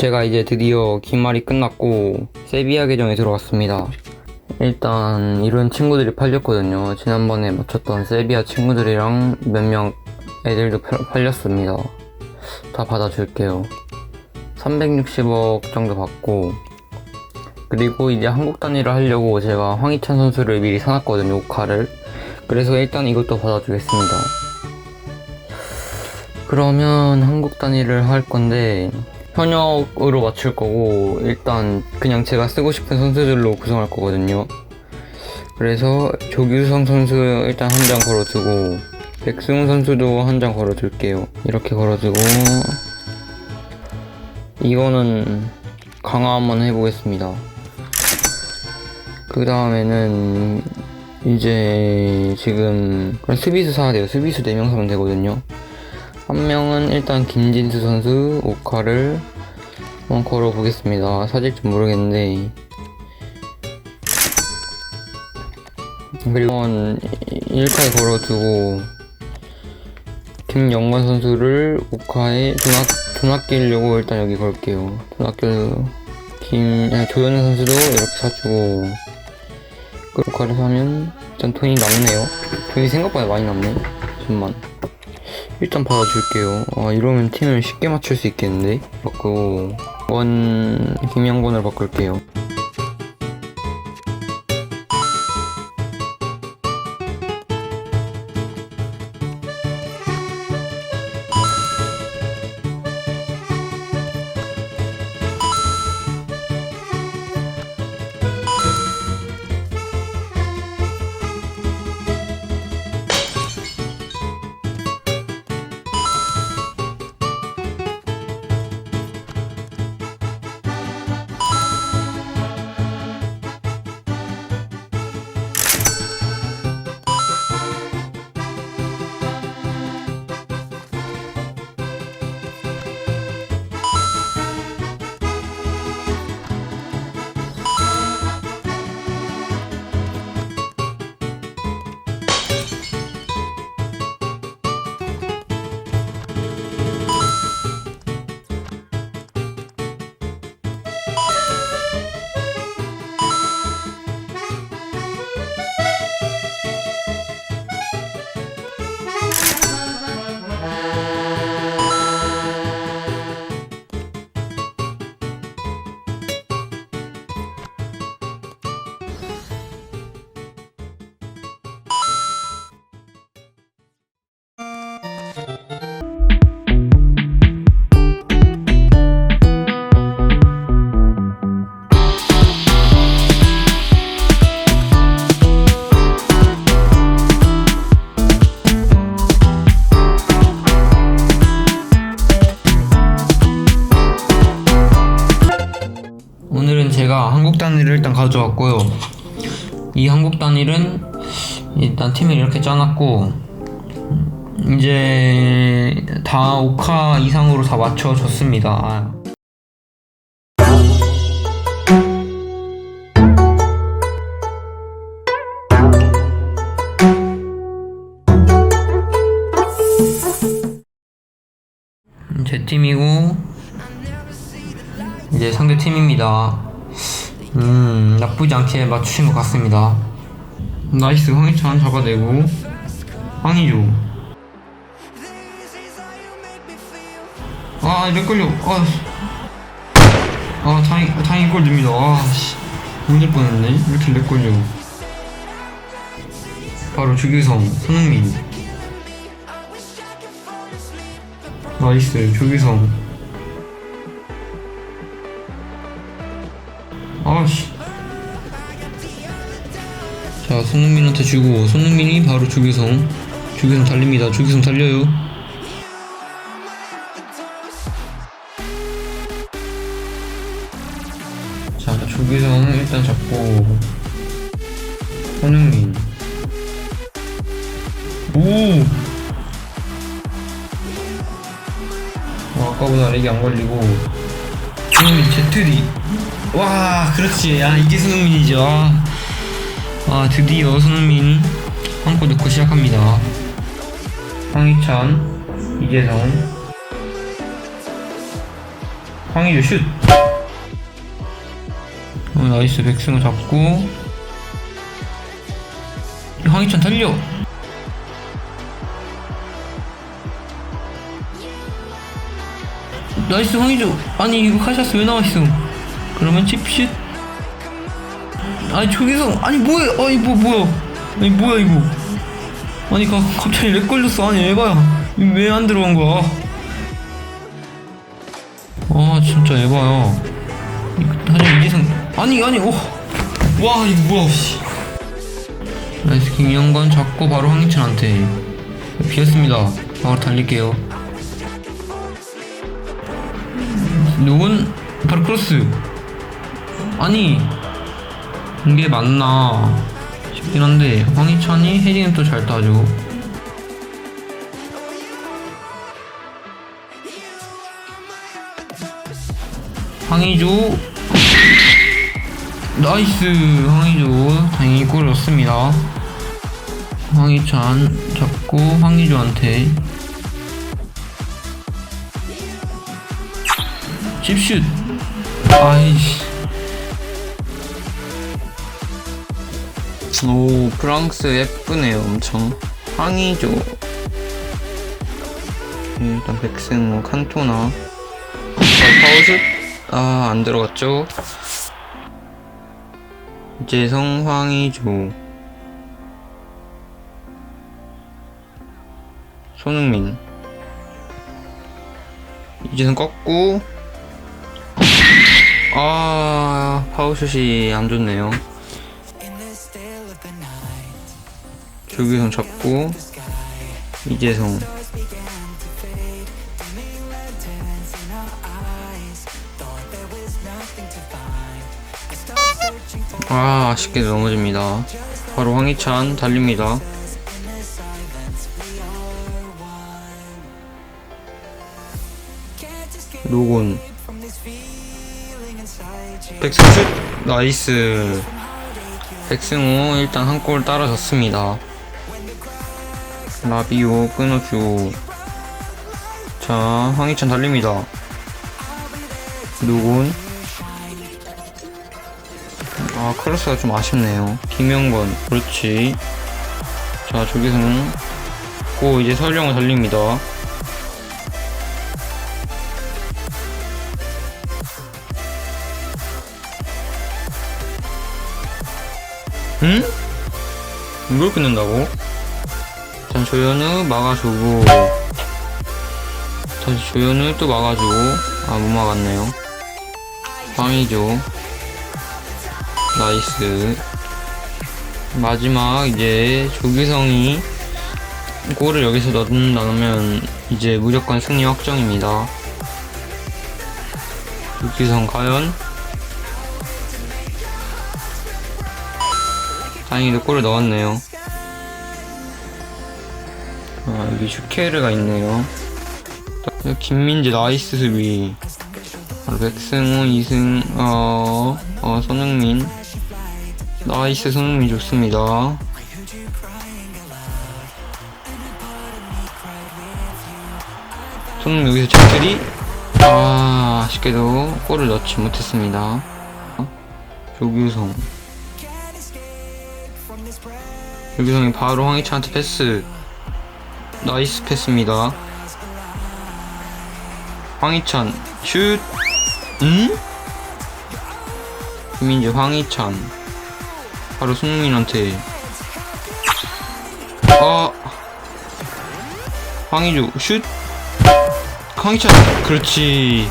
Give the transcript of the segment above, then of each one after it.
제가 이제 드디어 기말이 끝났고 세비야 계정에 들어갔습니다. 일단 이런 친구들이 팔렸거든요. 지난번에 맞췄던 세비야 친구들이랑 몇 명 애들도 팔- 팔렸습니다. 다 받아줄게요. 360억 정도 받고 그리고 이제 한국 단위를 하려고 제가 황희찬 선수를 미리 사놨거든요. 오카를. 그래서 일단 이것도 받아주겠습니다. 그러면 한국 단위를 할 건데 현역으로 맞출 거고 일단 그냥 제가 쓰고 싶은 선수들로 구성할 거거든요. 그래서 조규성 선수 일단 한 장 걸어두고 백승훈 선수도 한 장 걸어둘게요. 이렇게 걸어두고 이거는 강화 한번 해보겠습니다. 그 다음에는 이제 지금 그냥 수비수 사야 돼요. 수비수 4명 사면 되거든요. 한 명은 일단 김진수 선수 오카를 한번 걸어보겠습니다. 사실지 모르겠는데 그리고 1카에 걸어두고 김영관 선수를 오카에 돈, 아, 돈 아 끼려고 일단 여기 걸게요. 돈 아끼려 김 아니, 조현우 선수도 이렇게 사주고 그 오카를 사면 일단 돈이 남네요. 돈이 생각보다 많이 남네. 잠만. 일단 받아줄게요. 아, 이러면 팀을 쉽게 맞출 수 있겠는데? 바꾸고, 원, 김영권을 바꿀게요. 제가 한국 단위를 일단 가져왔고요. 이 한국 단위는 일단 팀을 이렇게 짜놨고 음, 이제 다 5카 이상으로 다 맞춰줬습니다. 아. 음, 제 팀이고 이제 상대 팀입니다. 음, 나쁘지 않게 맞추신 것 같습니다. 나이스, 황희찬 잡아내고. 황희조. 아, 렉 걸려. 아, 아 다행, 다행히 골 듭니다. 아, 씨. 문일 뻔했네. 이렇게 렉 걸려. 바로 주규성, 손흥민. 나이스, 주규성. 아씨. 자, 손흥민한테 주고, 손흥민이 바로 주규성. 주규성 달립니다. 주규성 달려요. 자, 주규성 일단 잡고. 손흥민. 오! 어, 아까보다 렉이 안 걸리고. 손흥민 ZD. 와, 그렇지. 아, 이게 손흥민이죠. 아, 아 드디어 손흥민 한 골 넣고 시작합니다. 황희찬, 이재성. 황희조 슛 어, 나이스 백승호 잡고 황희찬 달려 나이스 황희조 아니 이거 카샤스 왜 나와있어 그러면 칩슛 아니 조기성 아니 뭐야 아니 뭐 뭐야? 아니 뭐야 이거? 아니 가, 갑자기 렉 걸렸어. 아니 에바야 왜 안 들어간 거야? 아 진짜 에바야 하지만 이재성 아니 아니 오. 와 이거 뭐야 씨. 나이스 김영건 잡고 바로 황희찬한테 비었습니다. 바로 달릴게요. 누군? 바로 크로스 아니 이게 맞나 싶긴 한데 황희찬이 헤딩은 또 잘 따죠. 황희조 나이스 황희조 다행히 골을 넣습니다. 황희찬 잡고 황희조한테 칩슛. 아이씨 오 프랑스 예쁘네요 엄청. 황희조 일단 백승호 칸토나. 어, 파우슛 아안 들어갔죠? 이재성 황희조 손흥민. 이재성 꺾고. 아 파우슛이 안 좋네요 조규성 잡고 이재성. 아 아쉽게 넘어집니다. 바로 황희찬 달립니다. 노곤. 백승슛 나이스. 백승호 일단 한 골 따라졌습니다 라비오 끊어주고 자 황희찬 달립니다. 노곤 아 크로스가 좀 아쉽네요. 김영건 그렇지. 자 조기성 고 이제 설령을 달립니다. 응? 이걸 끊는다고? 자 조현우 막아주고 다시 조현우 또 막아주고 아 못 막았네요. 황이죠. 나이스. 마지막 이제 조규성이 골을 여기서 넣는다면 이제 무조건 승리 확정입니다. 조규성 과연? 다행히도 골을 넣었네요 아 여기 슈케르가 있네요. 또 김민재 나이스 수비. 백승호 이승 어, 어 손흥민. 나이스 손흥민 좋습니다. 손흥민 여기서 적들이? 아 아쉽게도 골을 넣지 못했습니다. 조규성. 조규성이 바로 황희찬한테 패스 나이스 패스입니다. 황희찬 슛. 응? 김민재 황희찬. 바로 손흥민한테. 아. 황희조 슛. 황희찬. 그렇지.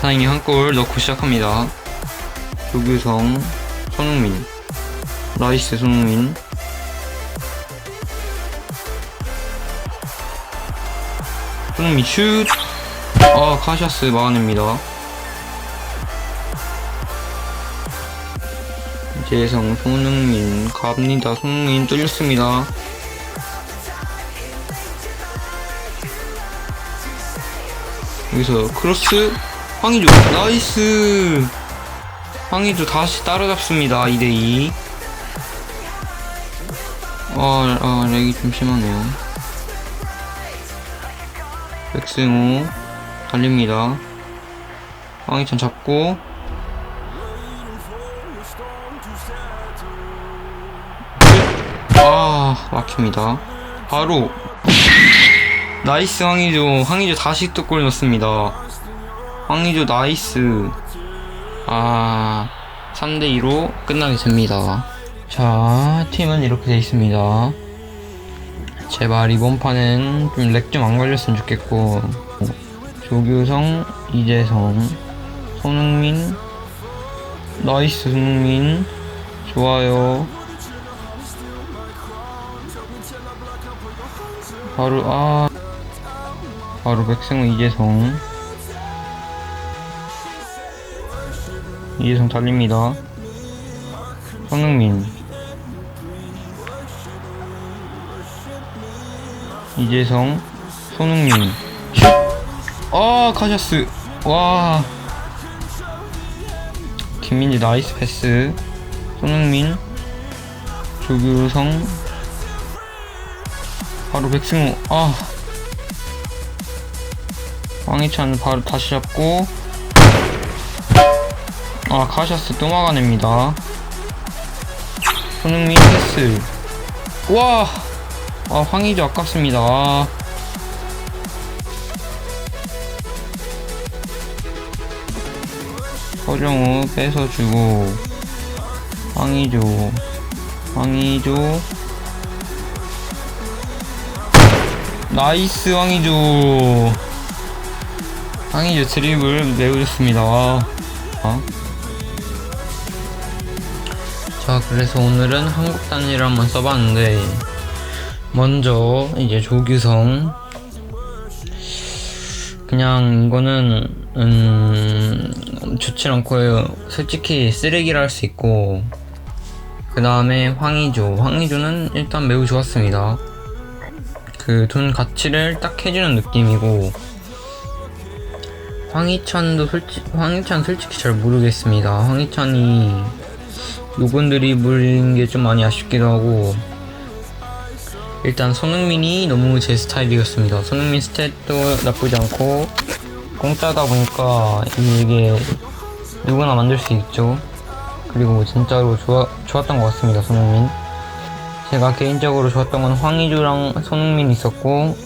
다행히 한 골 넣고 시작합니다. 조규성 손흥민. 나이스 손흥민 손흥민 슛 아, 카샤스 막아냅니다. 재성, 손흥민, 갑니다. 손흥민 뚫렸습니다. 여기서 크로스, 황희조, 나이스! 황희조 다시 따라잡습니다. 2대2. 아, 아, 렉이 좀 심하네요. 백승호, 달립니다. 황희찬 잡고. 아 막힙니다. 바로. 나이스 황희조. 황희조 다시 또 골 넣습니다. 황희조 나이스. 아 3대2로 끝나게 됩니다. 자 팀은 이렇게 돼 있습니다 제발 이번 판은 좀 렉 좀 안 걸렸으면 좋겠고. 조규성, 이재성, 손흥민, 나이스 손흥민, 좋아요. 바로 아. 바로 백승호 이재성. 이재성 달립니다. 손흥민 이재성 손흥민. 슛! 아 카샤스. 와. 김민지 나이스 패스. 손흥민 조규성. 바로 백승호. 아. 황희찬 바로 다시 잡고. 아 카샤스 또 막아냅니다. 손흥민 패스. 와 아, 황희조 아깝습니다. 아. 서정우 뺏어주고, 황희조, 황희조, 나이스 황희조. 황희조 드리블 매우 좋습니다. 아. 자, 그래서 오늘은 한국 단위를 한번 써봤는데, 먼저 이제 조규성. 그냥 이거는 음 좋지 않고요 솔직히 쓰레기라 할 수 있고 그 다음에 황의조. 황의조는 일단 매우 좋았습니다. 그 돈 가치를 딱 해주는 느낌이고 황희찬도 솔직 황희찬 솔직히 잘 모르겠습니다. 황희찬이 요번 드리블인 게 좀 많이 아쉽기도 하고 일단 손흥민이 너무 제 스타일이었습니다. 손흥민 스탯도 나쁘지 않고 공짜다 보니까 이게 누구나 만들 수 있죠. 그리고 진짜로 좋아, 좋았던 것 같습니다. 손흥민. 제가 개인적으로 좋았던 건 황희조랑 손흥민 있었고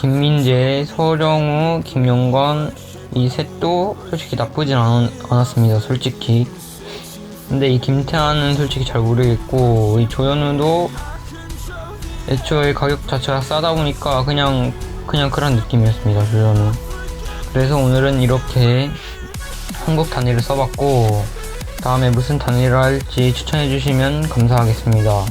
김민재, 서정우, 김용건 이 셋도 솔직히 나쁘진 않, 않았습니다. 솔직히. 근데 이 김태환은 솔직히 잘 모르겠고 이 조현우도 애초에 가격 자체가 싸다 보니까 그냥 그냥 그런 느낌이었습니다 저는. 그래서 오늘은 이렇게 한국 단위를 써봤고 다음에 무슨 단위를 할지 추천해 주시면 감사하겠습니다